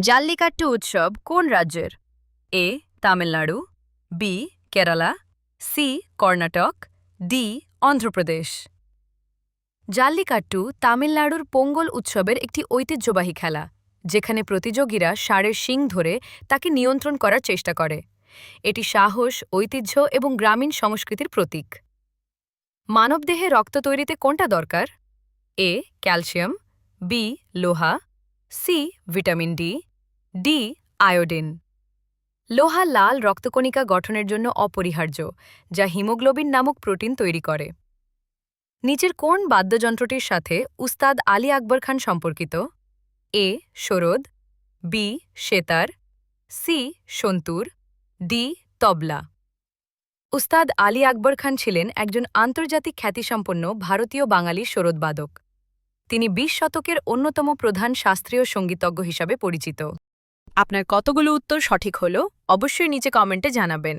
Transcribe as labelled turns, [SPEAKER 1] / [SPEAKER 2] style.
[SPEAKER 1] জাল্লিকাট্টু উৎসব কোন রাজ্যের? A, Tamil Nadu, B, Kerala, C, Karnataka, D, Andhra Pradesh. Jallikattu তামিলনাড়ুর পোঙ্গল উৎসবের একটি ঐতিহ্যবাহী খেলা, যেখানে প্রতিযোগীরা ষাঁড়ের শিং ধরে তাকে নিয়ন্ত্রণ করার চেষ্টা করে। এটি সাহস, ঐতিহ্য এবং গ্রামীণ সংস্কৃতির প্রতীক। মানবদেহে রক্ত তৈরিতে কোনটা দরকার? এ, ক্যালসিয়াম, বি, লোহা, C, vitamin D. D, iodine. লোহা লাল রক্তকণিকা গঠনের জন্য অপরিহার্য, যা হিমোগ্লোবিন নামক প্রোটিন তৈরি করে। নিচের কোন বাদ্যযন্ত্রটির সাথে উস্তাদ আলী আকবর খান সম্পর্কিত? A, sarod, B, sitar, C, santoor, D, tabla. Ustad Ali Akbar খান ছিলেন একজন আন্তর্জাতিক খ্যাতিসম্পন্ন ভারতীয় বাঙালি সরোদবাদক তিনি বিশ শতকের অন্যতম প্রধান শাস্ত্রীয় সঙ্গীতজ্ঞ হিসাবে পরিচিত। আপনার কতগুলো উত্তর সঠিক হলো অবশ্যই নিচে কমেন্টে জানাবেন।